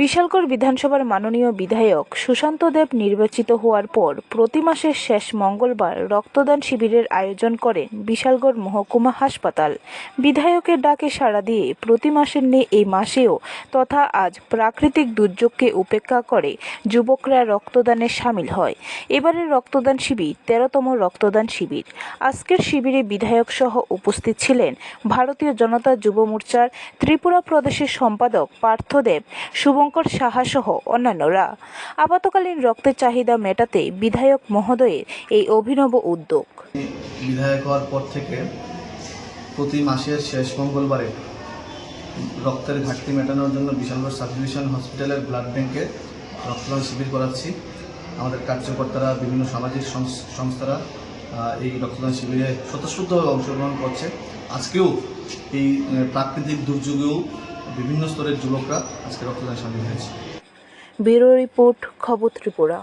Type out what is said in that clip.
বিশালগড় বিধানসভার মাননীয় বিধায়ক সুশান্ত দেব নির্বাচিত হওয়ার পর প্রতি মাসের শেষ মঙ্গলবার রক্তদান শিবিরের আয়োজন করেন বিশালগড় মহকুমা হাসপাতাল। বিধায়কের ডাকে সাড়া দিয়ে প্রতি মাসের নেই এই মাসেও তথা আজ প্রাকৃতিক দুর্যোগকে উপেক্ষা করে যুবকরা রক্তদানে সামিল হয়। এবারের রক্তদান শিবির তেরোতম রক্তদান শিবির। আজকের শিবিরে বিধায়ক সহ উপস্থিত ছিলেন ভারতীয় জনতা যুব মোর্চার ত্রিপুরা প্রদেশের সম্পাদক পার্থদেব শুভঙ্কর সাহা সহ অন্যান্যরা। আপাতকালীন রক্তের চাহিদা মেটাতে বিধায়ক মহোদয়ের এই অভিনব উদ্যোগ। বিধায়ক হওয়ার পর থেকে প্রতি মাসের শেষ মঙ্গলবারে রক্তের ঘাটতি মেটানোর জন্য বিশালগড় সাব ডিভিশন হসপিটালের ব্লাড ব্যাংকে রক্তদান শিবির করাচ্ছি। আমাদের কার্যকর্তারা, বিভিন্ন সামাজিক সংস- সংস্থারা এই রক্তদান শিবিরে স্বতঃস্ফূর্তভাবে অংশগ্রহণ করছে। আজকেও এই প্রাকৃতিক দুর্যোগেও বিভিন্ন স্তরের যুবকরা আজকে রক্তদান সামিল হয়েছে। ব্যুরো রিপোর্ট খবর ত্রিপুরা।